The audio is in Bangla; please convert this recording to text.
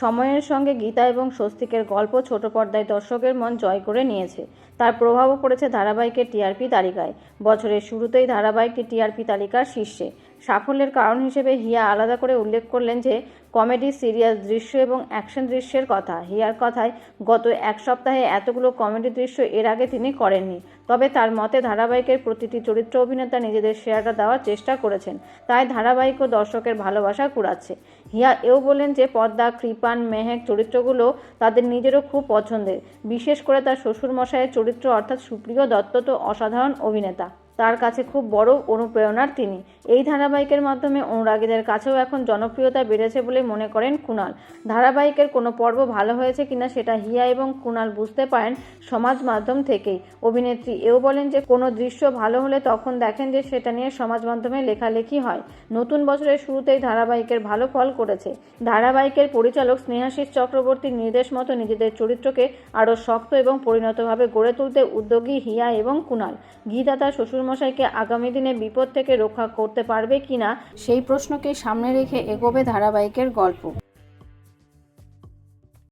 সময়ের সঙ্গে গীতা এবং স্বস্তিকের গল্প ছোট পর্দায় দর্শকের মন জয় করে নিয়েছে। তার প্রভাবও পড়েছে ধারাবাহিকের টিআরপি তালিকায়। বছরের শুরুতেই ধারাবাহিকটি টিআরপি তালিকার শীর্ষে। সাফল্যের কারণ হিসেবে হিয়া আলাদা করে উল্লেখ করলেন যে, কমেডি সিরিয়াস দৃশ্য এবং অ্যাকশন দৃশ্যের কথা। হিয়ার কথায়, গত এক সপ্তাহে এতগুলো কমেডি দৃশ্য এর আগে তিনি করেননি। তবে তার মতে ধারাবাহিকের প্রতিটি চরিত্র অভিনেতা নিজেদের শেয়ারটা দেওয়ার চেষ্টা করেছেন। তাই ধারাবাহিক ও দর্শকের ভালোবাসা কুড়াচ্ছে। হিয়া এও বলেন যে পদ্মা, কৃপান, মেহেক চরিত্রগুলো তাদের নিজেরও খুব পছন্দের। বিশেষ করে তার শ্বশুরমশাইয়ের চরিত্র অর্থাৎ সুপ্রিয় দত্ত তো অসাধারণ অভিনেতা। তার কাছে খুব বড় অনুপ্রেরণার তিনি। এই ধারাবাহিকের মাধ্যমে অনুরাগীদের কাছেও এখন জনপ্রিয়তা বেড়েছে বলে মনে করেন কুণাল। ধারাবাহিকের কোনো পর্ব ভালো হয়েছে কিনা সেটা হিয়া এবং কুণাল বুঝতে পারেন সমাজ মাধ্যম থেকেই। অভিনেত্রী এও বলেন যে, কোনো দৃশ্য ভালো হলে তখন দেখেন যে সেটা নিয়ে সমাজ মাধ্যমে লেখালেখি হয়। নতুন বছরের শুরুতেই ধারাবাহিকের ভালো ফল করেছে। ধারাবাহিকের পরিচালক স্নেহাশিস চক্রবর্তীর নির্দেশ মতো নিজেদের চরিত্রকে আরও শক্ত এবং পরিণতভাবে গড়ে তুলতে উদ্যোগী হিয়া এবং কুণাল। গীতা তার শ্বশুরমশাইকে আগামী দিনে বিপদ থেকে রক্ষা করতে পারবে কিনা, সেই প্রশ্নকে সামনে রেখে এগোবে ধারাবাহিকের গল্প।